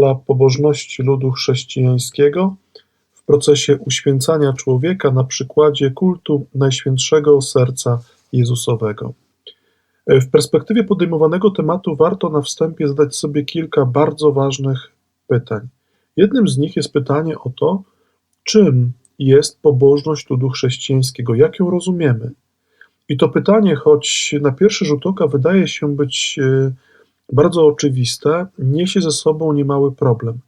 rola pobożności ludu chrześcijańskiego w procesie uświęcania człowieka na przykładzie kultu Najświętszego Serca Jezusowego. W perspektywie podejmowanego tematu warto na wstępie zadać sobie kilka bardzo ważnych pytań. Jednym z nich jest pytanie o to, czym jest pobożność ludu chrześcijańskiego, jak ją rozumiemy. I to pytanie, choć na pierwszy rzut oka wydaje się być e, bardzo oczywiste, niesie ze sobą niemały problem.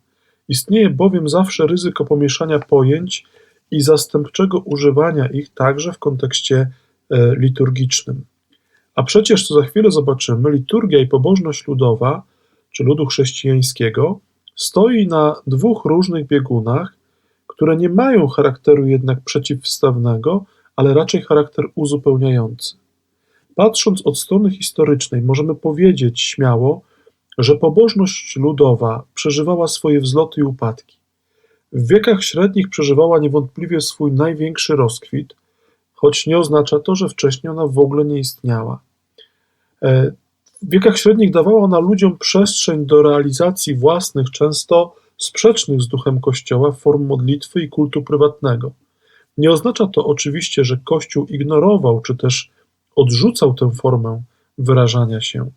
Istnieje bowiem zawsze ryzyko pomieszania pojęć i zastępczego używania ich także w kontekście e, liturgicznym. A przecież, co za chwilę zobaczymy, liturgia i pobożność ludowa, czy ludu chrześcijańskiego, stoi na dwóch różnych biegunach, które nie mają charakteru jednak przeciwstawnego, ale raczej charakter uzupełniający. Patrząc od strony historycznej, możemy powiedzieć śmiało, że pobożność ludowa przeżywała swoje wzloty i upadki. W wiekach średnich przeżywała niewątpliwie swój największy rozkwit, choć nie oznacza to, że wcześniej ona w ogóle nie istniała. E, w wiekach średnich dawała ona ludziom przestrzeń do realizacji własnych, często sprzecznych z duchem Kościoła form modlitwy i kultu prywatnego. Nie oznacza to oczywiście, że Kościół ignorował czy też odrzucał tę formę wyrażania się,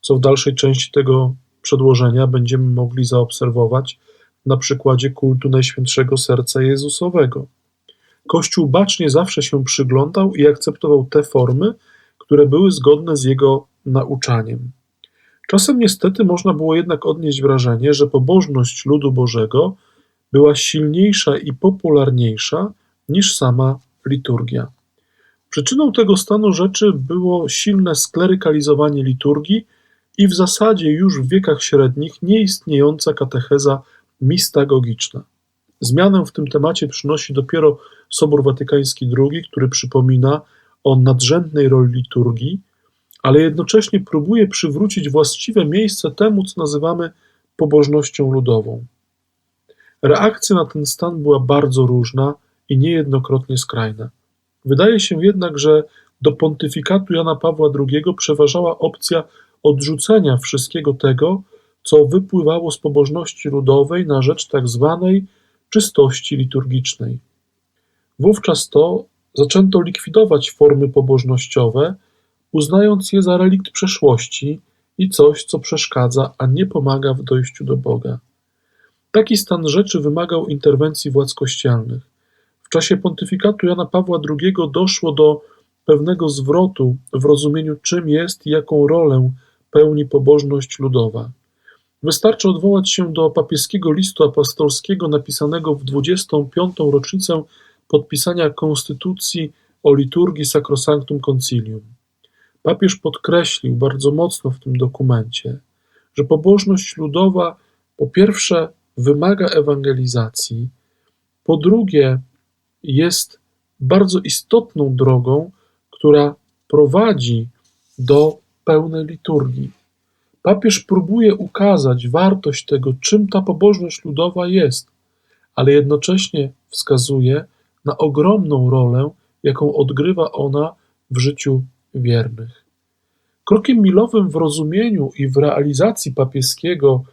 co w dalszej części tego przedłożenia będziemy mogli zaobserwować na przykładzie kultu Najświętszego Serca Jezusowego. Kościół bacznie zawsze się przyglądał i akceptował te formy, które były zgodne z jego nauczaniem. Czasem niestety można było jednak odnieść wrażenie, że pobożność ludu Bożego była silniejsza i popularniejsza niż sama liturgia. Przyczyną tego stanu rzeczy było silne sklerykalizowanie liturgii i w zasadzie już w wiekach średnich nieistniejąca katecheza mistagogiczna. Zmianę w tym temacie przynosi dopiero Sobór Watykański II, który przypomina o nadrzędnej roli liturgii, ale jednocześnie próbuje przywrócić właściwe miejsce temu, co nazywamy pobożnością ludową. Reakcja na ten stan była bardzo różna i niejednokrotnie skrajna. Wydaje się jednak, że do pontyfikatu Jana Pawła II przeważała opcja odrzucenia wszystkiego tego, co wypływało z pobożności ludowej na rzecz tak zwanej czystości liturgicznej. Wówczas to zaczęto likwidować formy pobożnościowe, uznając je za relikt przeszłości i coś, co przeszkadza, a nie pomaga w dojściu do Boga. Taki stan rzeczy wymagał interwencji władz kościelnych. Czasie pontyfikatu Jana Pawła II doszło do pewnego zwrotu w rozumieniu, czym jest i jaką rolę pełni pobożność ludowa. Wystarczy odwołać się do papieskiego listu apostolskiego napisanego w 25. rocznicę podpisania konstytucji o liturgii Sacrosanctum Concilium. Papież podkreślił bardzo mocno w tym dokumencie, że pobożność ludowa po pierwsze wymaga ewangelizacji, po drugie jest bardzo istotną drogą, która prowadzi do pełnej liturgii. Papież próbuje ukazać wartość tego, czym ta pobożność ludowa jest, ale jednocześnie wskazuje na ogromną rolę, jaką odgrywa ona w życiu wiernych. Krokiem milowym w rozumieniu i w realizacji papieskiego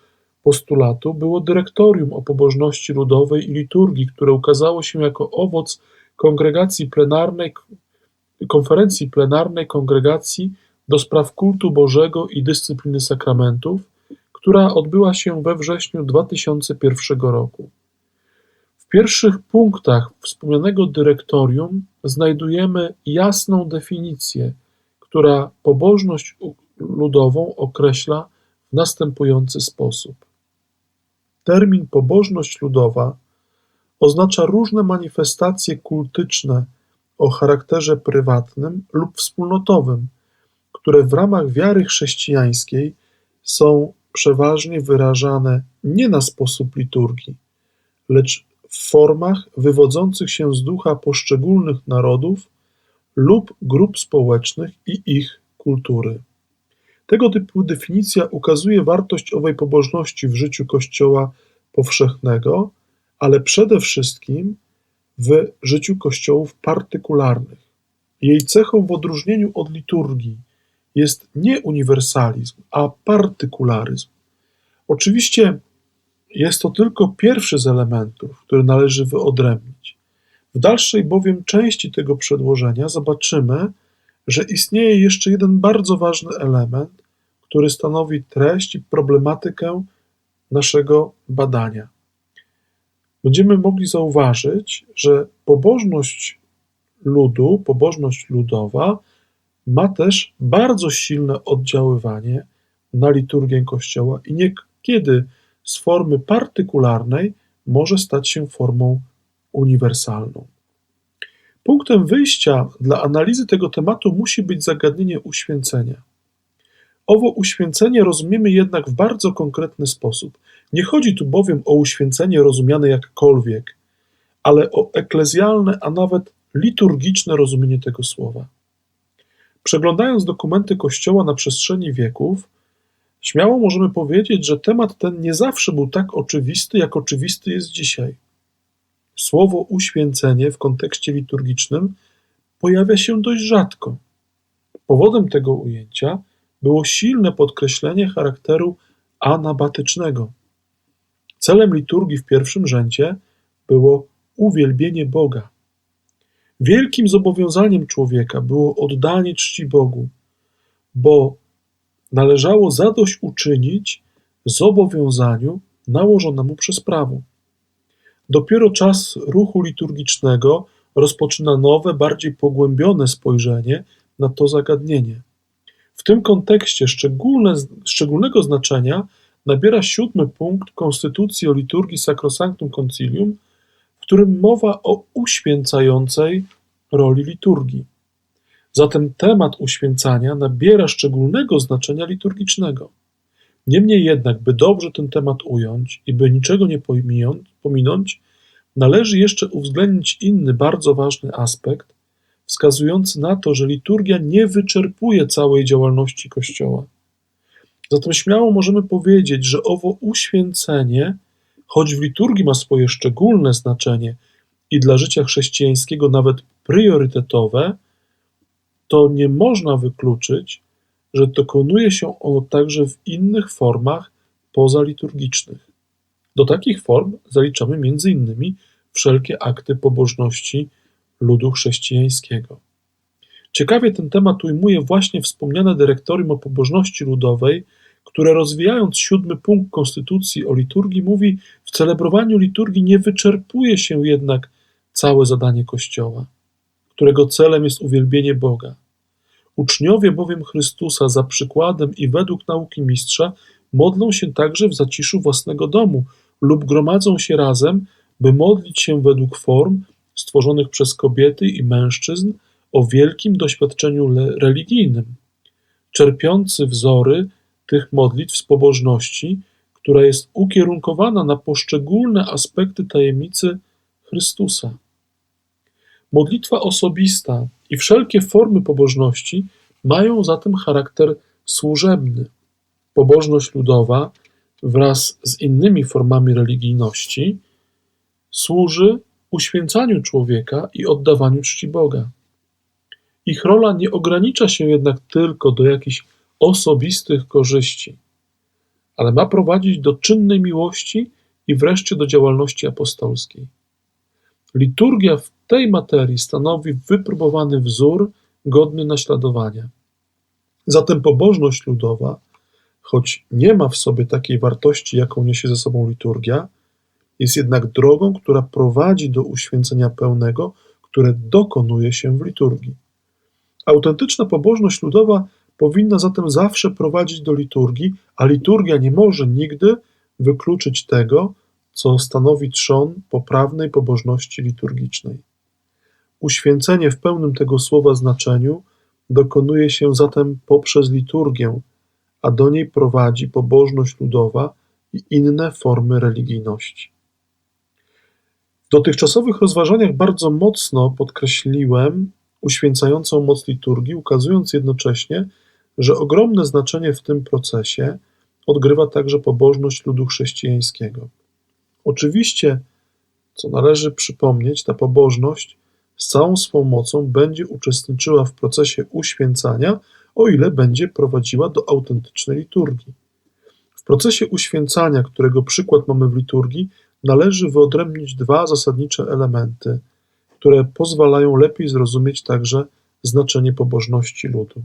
postulatu było dyrektorium o pobożności ludowej i liturgii, które ukazało się jako owoc kongregacji plenarnej, konferencji plenarnej kongregacji do spraw kultu Bożego i dyscypliny sakramentów, która odbyła się we wrześniu 2001 roku. W pierwszych punktach wspomnianego dyrektorium znajdujemy jasną definicję, która pobożność ludową określa w następujący sposób. Termin pobożność ludowa oznacza różne manifestacje kultyczne o charakterze prywatnym lub wspólnotowym, które w ramach wiary chrześcijańskiej są przeważnie wyrażane nie na sposób liturgii, lecz w formach wywodzących się z ducha poszczególnych narodów lub grup społecznych i ich kultury. Tego typu definicja ukazuje wartość owej pobożności w życiu Kościoła powszechnego, ale przede wszystkim w życiu kościołów partykularnych. Jej cechą w odróżnieniu od liturgii jest nie uniwersalizm, a partykularyzm. Oczywiście jest to tylko pierwszy z elementów, który należy wyodrębnić. W dalszej bowiem części tego przedłożenia zobaczymy, że istnieje jeszcze jeden bardzo ważny element, który stanowi treść i problematykę naszego badania. Będziemy mogli zauważyć, że pobożność ludu, pobożność ludowa ma też bardzo silne oddziaływanie na liturgię Kościoła i niekiedy z formy partykularnej może stać się formą uniwersalną. Punktem wyjścia dla analizy tego tematu musi być zagadnienie uświęcenia. Owo uświęcenie rozumiemy jednak w bardzo konkretny sposób. Nie chodzi tu bowiem o uświęcenie rozumiane jakkolwiek, ale o eklezjalne, a nawet liturgiczne rozumienie tego słowa. Przeglądając dokumenty Kościoła na przestrzeni wieków, śmiało możemy powiedzieć, że temat ten nie zawsze był tak oczywisty, jak oczywisty jest dzisiaj. Słowo uświęcenie w kontekście liturgicznym pojawia się dość rzadko. Powodem tego ujęcia było silne podkreślenie charakteru anabatycznego. Celem liturgii w pierwszym rzędzie było uwielbienie Boga. Wielkim zobowiązaniem człowieka było oddanie czci Bogu, bo należało zadośćuczynić zobowiązaniu nałożonemu przez prawo. Dopiero czas ruchu liturgicznego rozpoczyna nowe, bardziej pogłębione spojrzenie na to zagadnienie. W tym kontekście szczególne, szczególnego znaczenia nabiera siódmy punkt Konstytucji o liturgii Sacrosanctum Concilium, w którym mowa o uświęcającej roli liturgii. Zatem temat uświęcania nabiera szczególnego znaczenia liturgicznego. Niemniej jednak, by dobrze ten temat ująć i by niczego nie pominąć, należy jeszcze uwzględnić inny bardzo ważny aspekt, wskazujący na to, że liturgia nie wyczerpuje całej działalności Kościoła. Zatem śmiało możemy powiedzieć, że owo uświęcenie, choć w liturgii ma swoje szczególne znaczenie i dla życia chrześcijańskiego nawet priorytetowe, to nie można wykluczyć, że dokonuje się ono także w innych formach pozaliturgicznych. Do takich form zaliczamy m.in. wszelkie akty pobożności ludu chrześcijańskiego. Ciekawie ten temat ujmuje właśnie wspomniane dyrektorium o pobożności ludowej, które rozwijając siódmy punkt Konstytucji o liturgii mówi, w celebrowaniu liturgii nie wyczerpuje się jednak całe zadanie Kościoła, którego celem jest uwielbienie Boga. Uczniowie bowiem Chrystusa za przykładem i według nauki mistrza modlą się także w zaciszu własnego domu lub gromadzą się razem, by modlić się według form stworzonych przez kobiety i mężczyzn o wielkim doświadczeniu religijnym, czerpiący wzory tych modlitw z pobożności, która jest ukierunkowana na poszczególne aspekty tajemnicy Chrystusa. Modlitwa osobista i wszelkie formy pobożności mają zatem charakter służebny. Pobożność ludowa wraz z innymi formami religijności służy uświęcaniu człowieka i oddawaniu czci Boga. Ich rola nie ogranicza się jednak tylko do jakichś osobistych korzyści, ale ma prowadzić do czynnej miłości i wreszcie do działalności apostolskiej. Liturgia w tej materii stanowi wypróbowany wzór godny naśladowania. Zatem pobożność ludowa, choć nie ma w sobie takiej wartości, jaką niesie ze sobą liturgia, jest jednak drogą, która prowadzi do uświęcenia pełnego, które dokonuje się w liturgii. Autentyczna pobożność ludowa powinna zatem zawsze prowadzić do liturgii, a liturgia nie może nigdy wykluczyć tego, co stanowi trzon poprawnej pobożności liturgicznej. Uświęcenie w pełnym tego słowa znaczeniu dokonuje się zatem poprzez liturgię, a do niej prowadzi pobożność ludowa i inne formy religijności. W dotychczasowych rozważaniach bardzo mocno podkreśliłem uświęcającą moc liturgii, ukazując jednocześnie, że ogromne znaczenie w tym procesie odgrywa także pobożność ludu chrześcijańskiego. Oczywiście, co należy przypomnieć, ta pobożność z całą swą mocą będzie uczestniczyła w procesie uświęcania, o ile będzie prowadziła do autentycznej liturgii procesie uświęcania, którego przykład mamy w liturgii, należy wyodrębnić dwa zasadnicze elementy, które pozwalają lepiej zrozumieć także znaczenie pobożności ludu.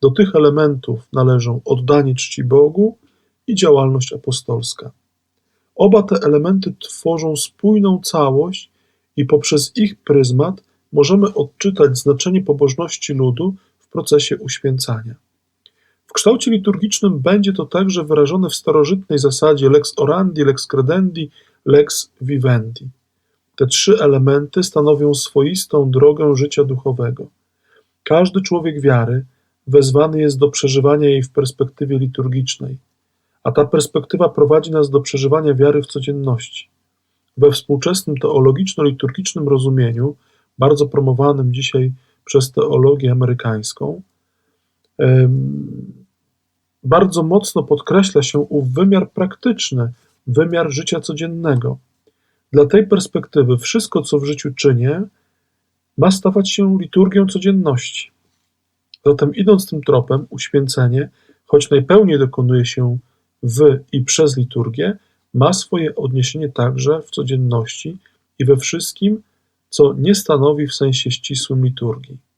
Do tych elementów należą oddanie czci Bogu i działalność apostolska. Oba te elementy tworzą spójną całość i poprzez ich pryzmat możemy odczytać znaczenie pobożności ludu w procesie uświęcania. W kształcie liturgicznym będzie to także wyrażone w starożytnej zasadzie lex orandi, lex credendi, lex vivendi. Te trzy elementy stanowią swoistą drogę życia duchowego. Każdy człowiek wiary wezwany jest do przeżywania jej w perspektywie liturgicznej, a ta perspektywa prowadzi nas do przeżywania wiary w codzienności. We współczesnym teologiczno-liturgicznym rozumieniu, bardzo promowanym dzisiaj przez teologię amerykańską, bardzo mocno podkreśla się ów wymiar praktyczny, wymiar życia codziennego. Dla tej perspektywy wszystko, co w życiu czynię, ma stawać się liturgią codzienności. Zatem idąc tym tropem, uświęcenie, choć najpełniej dokonuje się w i przez liturgię, ma swoje odniesienie także w codzienności i we wszystkim, co nie stanowi w sensie ścisłym liturgii.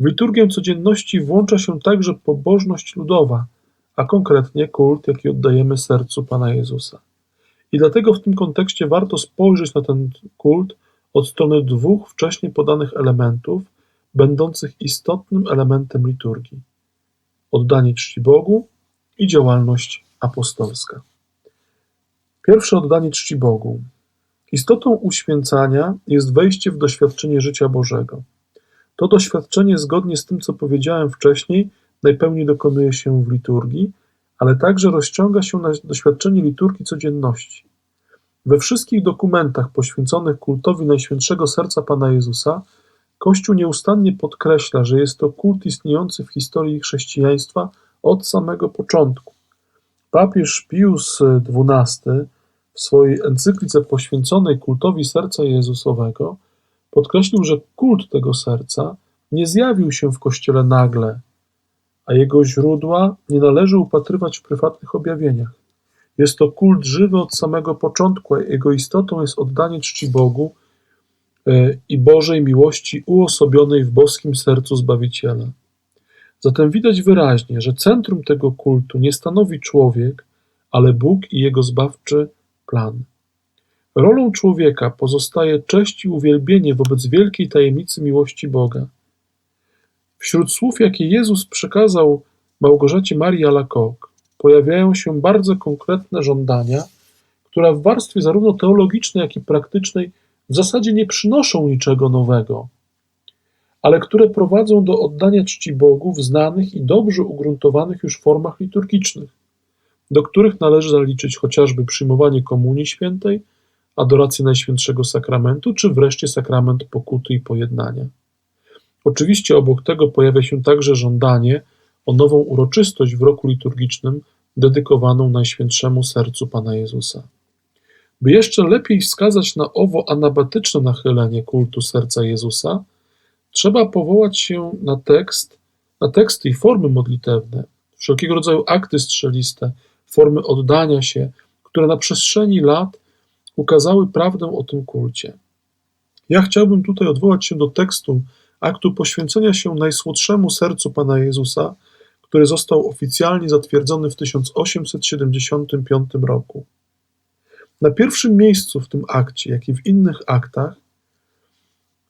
W liturgię codzienności włącza się także pobożność ludowa, a konkretnie kult, jaki oddajemy sercu Pana Jezusa. I dlatego w tym kontekście warto spojrzeć na ten kult od strony dwóch wcześniej podanych elementów, będących istotnym elementem liturgii: oddanie czci Bogu i działalność apostolska. Pierwsze oddanie czci Bogu. Istotą uświęcania jest wejście w doświadczenie życia Bożego. To doświadczenie, zgodnie z tym, co powiedziałem wcześniej, najpełniej dokonuje się w liturgii, ale także rozciąga się na doświadczenie liturgii codzienności. We wszystkich dokumentach poświęconych kultowi Najświętszego Serca Pana Jezusa Kościół nieustannie podkreśla, że jest to kult istniejący w historii chrześcijaństwa od samego początku. Papież Pius XII w swojej encyklice poświęconej kultowi serca Jezusowego podkreślił, że kult tego serca nie zjawił się w Kościele nagle, a jego źródła nie należy upatrywać w prywatnych objawieniach. Jest to kult żywy od samego początku, a jego istotą jest oddanie czci Bogu e, i Bożej miłości uosobionej w boskim sercu Zbawiciela. Zatem widać wyraźnie, że centrum tego kultu nie stanowi człowiek, ale Bóg i jego zbawczy plan. Rolą człowieka pozostaje cześć i uwielbienie wobec wielkiej tajemnicy miłości Boga. Wśród słów, jakie Jezus przekazał Małgorzacie Marii Alakok, pojawiają się bardzo konkretne żądania, które w warstwie zarówno teologicznej, jak i praktycznej w zasadzie nie przynoszą niczego nowego, ale które prowadzą do oddania czci Bogu w znanych i dobrze ugruntowanych już formach liturgicznych, do których należy zaliczyć chociażby przyjmowanie Komunii Świętej, adorację Najświętszego Sakramentu, czy wreszcie sakrament pokuty i pojednania. Oczywiście obok tego pojawia się także żądanie o nową uroczystość w roku liturgicznym dedykowaną Najświętszemu Sercu Pana Jezusa. By jeszcze lepiej wskazać na owo anabatyczne nachylenie kultu serca Jezusa, trzeba powołać się na tekst, na teksty i formy modlitewne, wszelkiego rodzaju akty strzeliste, formy oddania się, które na przestrzeni lat ukazały prawdę o tym kulcie. Ja chciałbym tutaj odwołać się do tekstu aktu poświęcenia się Najsłodszemu Sercu Pana Jezusa, który został oficjalnie zatwierdzony w 1875 roku. Na pierwszym miejscu w tym akcie, jak i w innych aktach,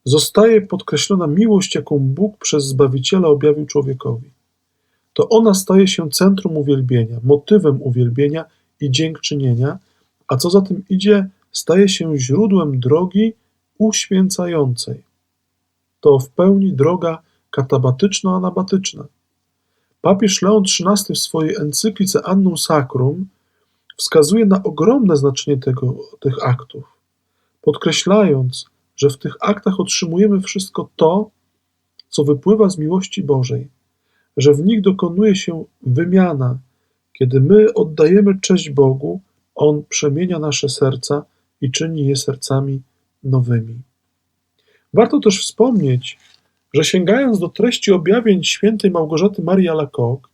zostaje podkreślona miłość, jaką Bóg przez Zbawiciela objawił człowiekowi. To ona staje się centrum uwielbienia, motywem uwielbienia i dziękczynienia, a co za tym idzie, staje się źródłem drogi uświęcającej. To w pełni droga katabatyczno-anabatyczna. Papież Leon XIII w swojej encyklice Annum Sacrum wskazuje na ogromne znaczenie tego, tych aktów, podkreślając, że w tych aktach otrzymujemy wszystko to, co wypływa z miłości Bożej, że w nich dokonuje się wymiana. Kiedy my oddajemy cześć Bogu, On przemienia nasze serca i czyni je sercami nowymi. Warto też wspomnieć, że sięgając do treści objawień świętej Małgorzaty Marii Alacoque,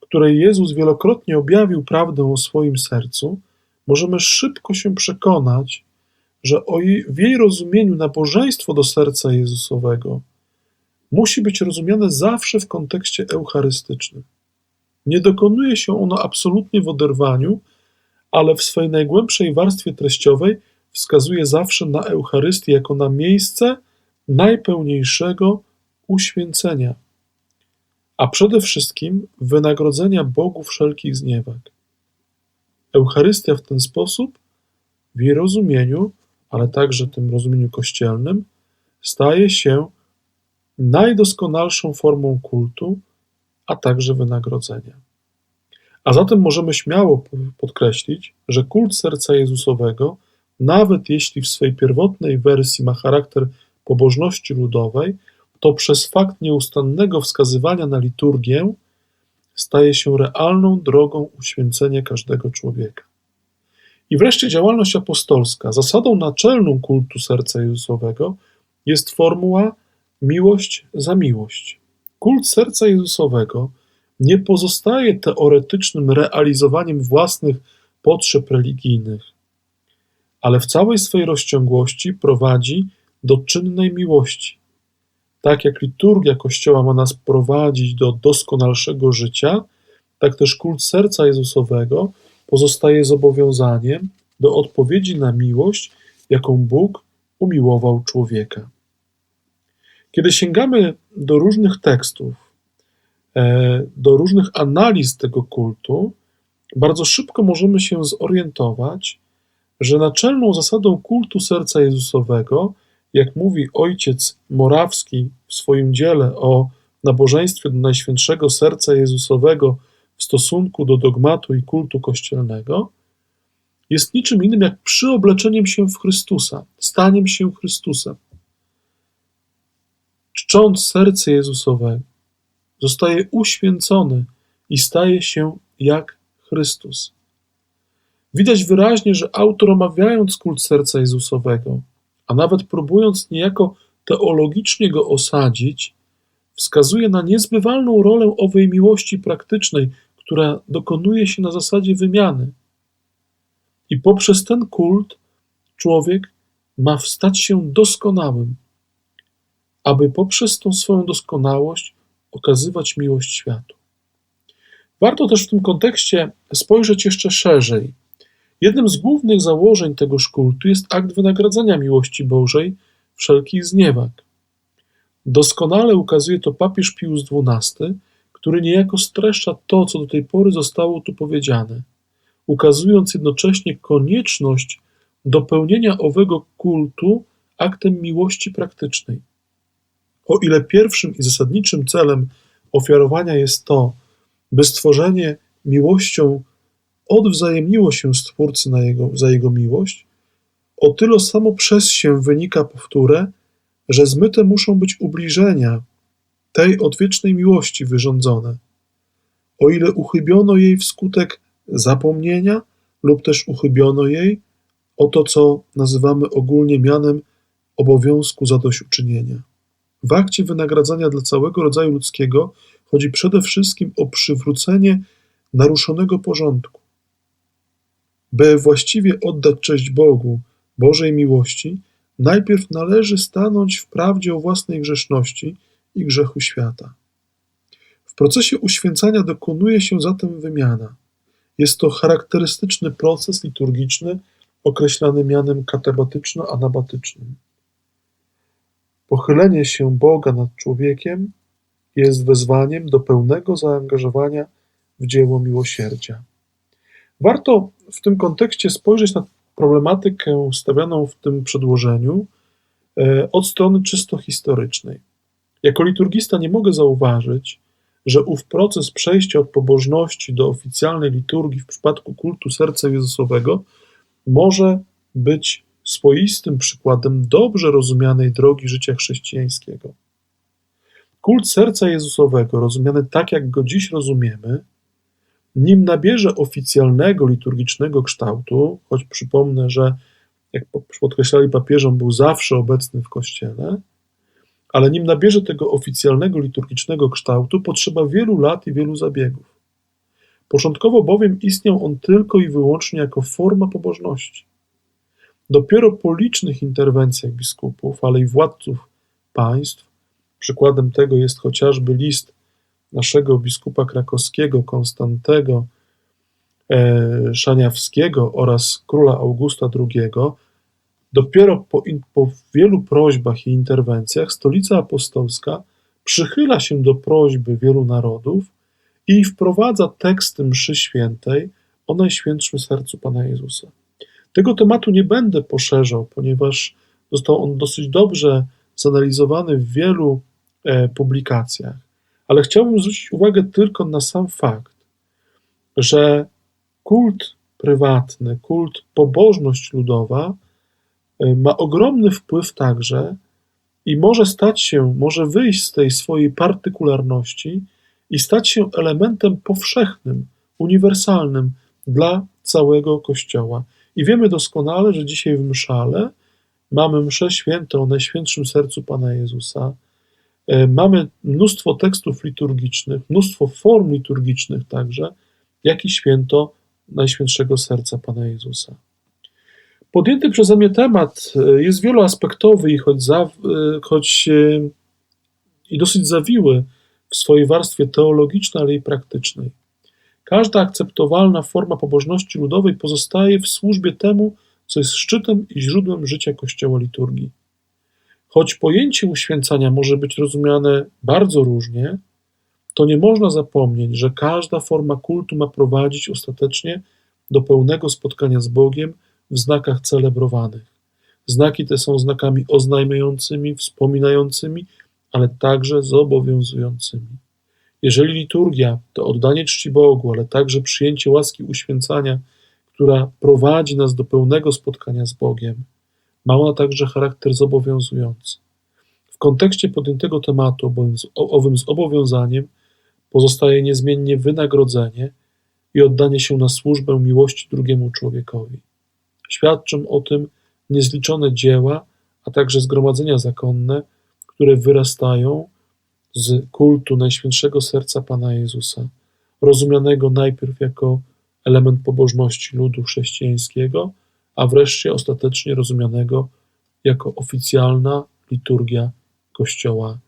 której Jezus wielokrotnie objawił prawdę o swoim sercu, możemy szybko się przekonać, że jej, w jej rozumieniu nabożeństwo do serca Jezusowego musi być rozumiane zawsze w kontekście eucharystycznym. Nie dokonuje się ono absolutnie w oderwaniu, ale w swojej najgłębszej warstwie treściowej wskazuje zawsze na Eucharystię jako na miejsce najpełniejszego uświęcenia, a przede wszystkim wynagrodzenia Bogu wszelkich zniewag. Eucharystia w ten sposób, w jej rozumieniu, ale także tym rozumieniu kościelnym, staje się najdoskonalszą formą kultu, a także wynagrodzenia. A zatem możemy śmiało podkreślić, że kult serca Jezusowego, nawet jeśli w swej pierwotnej wersji ma charakter pobożności ludowej, to przez fakt nieustannego wskazywania na liturgię staje się realną drogą uświęcenia każdego człowieka. I wreszcie działalność apostolska. Zasadą naczelną kultu serca Jezusowego jest formuła miłość za miłość. Kult serca Jezusowego nie pozostaje teoretycznym realizowaniem własnych potrzeb religijnych, ale w całej swojej rozciągłości prowadzi do czynnej miłości. Tak jak liturgia Kościoła ma nas prowadzić do doskonalszego życia, tak też kult serca Jezusowego pozostaje zobowiązaniem do odpowiedzi na miłość, jaką Bóg umiłował człowieka. Kiedy sięgamy do różnych tekstów, do różnych analiz tego kultu, bardzo szybko możemy się zorientować, że naczelną zasadą kultu serca Jezusowego, jak mówi ojciec Morawski w swoim dziele o nabożeństwie do Najświętszego Serca Jezusowego w stosunku do dogmatu i kultu kościelnego, jest niczym innym jak przyobleczeniem się w Chrystusa, staniem się Chrystusem. Czcząc serce Jezusowe, zostaje uświęcony i staje się jak Chrystus. Widać wyraźnie, że autor omawiając kult serca Jezusowego, a nawet próbując niejako teologicznie go osadzić, wskazuje na niezbywalną rolę owej miłości praktycznej, która dokonuje się na zasadzie wymiany. I poprzez ten kult człowiek ma stać się doskonałym, aby poprzez tą swoją doskonałość okazywać miłość światu. Warto też w tym kontekście spojrzeć jeszcze szerzej. Jednym z głównych założeń tego kultu jest akt wynagradzania miłości Bożej wszelkich zniewag. Doskonale ukazuje to papież Pius XII, który niejako streszcza to, co do tej pory zostało tu powiedziane, ukazując jednocześnie konieczność dopełnienia owego kultu aktem miłości praktycznej. O ile pierwszym i zasadniczym celem ofiarowania jest to, by stworzenie miłością odwzajemniło się Stwórcy na jego, za jego miłość, o tyle samo przez się wynika powtórę, że zmyte muszą być ubliżenia tej odwiecznej miłości wyrządzone. O ile uchybiono jej wskutek zapomnienia, lub też uchybiono jej o to, co nazywamy ogólnie mianem obowiązku zadośćuczynienia. W akcie wynagradzania dla całego rodzaju ludzkiego chodzi przede wszystkim o przywrócenie naruszonego porządku. By właściwie oddać cześć Bogu, Bożej miłości, najpierw należy stanąć w prawdzie o własnej grzeszności i grzechu świata. W procesie uświęcania dokonuje się zatem wymiana. Jest to charakterystyczny proces liturgiczny określany mianem katabatyczno-anabatycznym. Pochylenie się Boga nad człowiekiem jest wezwaniem do pełnego zaangażowania w dzieło miłosierdzia. Warto w tym kontekście spojrzeć na problematykę stawianą w tym przedłożeniu e, od strony czysto historycznej. Jako liturgista nie mogę zauważyć, że ów proces przejścia od pobożności do oficjalnej liturgii w przypadku kultu serca Jezusowego może być swoistym przykładem dobrze rozumianej drogi życia chrześcijańskiego. Kult serca Jezusowego, rozumiany tak, jak go dziś rozumiemy, nim nabierze oficjalnego liturgicznego kształtu, choć przypomnę, że jak podkreślali papieżom, był zawsze obecny w kościele, ale nim nabierze tego oficjalnego liturgicznego kształtu, potrzeba wielu lat i wielu zabiegów. Początkowo bowiem istniał on tylko i wyłącznie jako forma pobożności. Dopiero po licznych interwencjach biskupów, ale i władców państw, przykładem tego jest chociażby list naszego biskupa krakowskiego Konstantego e, Szaniawskiego oraz króla Augusta II, dopiero po, po wielu prośbach i interwencjach stolica apostolska przychyla się do prośby wielu narodów i wprowadza teksty mszy świętej o Najświętszym Sercu Pana Jezusa. Tego tematu nie będę poszerzał, ponieważ został on dosyć dobrze zanalizowany w wielu e, publikacjach, ale chciałbym zwrócić uwagę tylko na sam fakt, że kult prywatny, kult pobożność ludowa e, ma ogromny wpływ także i może stać się, może wyjść z tej swojej partykularności i stać się elementem powszechnym, uniwersalnym dla całego Kościoła. I wiemy doskonale, że dzisiaj w mszale mamy mszę świętą o Najświętszym Sercu Pana Jezusa, e, mamy mnóstwo tekstów liturgicznych, mnóstwo form liturgicznych także, jak i święto Najświętszego Serca Pana Jezusa. Podjęty przeze mnie temat e, jest wieloaspektowy i choć, za, e, choć i dosyć zawiły w swojej warstwie teologicznej, ale i praktycznej. Każda akceptowalna forma pobożności ludowej pozostaje w służbie temu, co jest szczytem i źródłem życia Kościoła liturgii. Choć pojęcie uświęcania może być rozumiane bardzo różnie, to nie można zapomnieć, że każda forma kultu ma prowadzić ostatecznie do pełnego spotkania z Bogiem w znakach celebrowanych. Znaki te są znakami oznajmiającymi, wspominającymi, ale także zobowiązującymi. Jeżeli liturgia to oddanie czci Bogu, ale także przyjęcie łaski uświęcania, która prowadzi nas do pełnego spotkania z Bogiem, ma ona także charakter zobowiązujący. W kontekście podjętego tematu, owym zobowiązaniem pozostaje niezmiennie wynagrodzenie i oddanie się na służbę miłości drugiemu człowiekowi. Świadczą o tym niezliczone dzieła, a także zgromadzenia zakonne, które wyrastają z kultu Najświętszego Serca Pana Jezusa, rozumianego najpierw jako element pobożności ludu chrześcijańskiego, a wreszcie ostatecznie rozumianego jako oficjalna liturgia Kościoła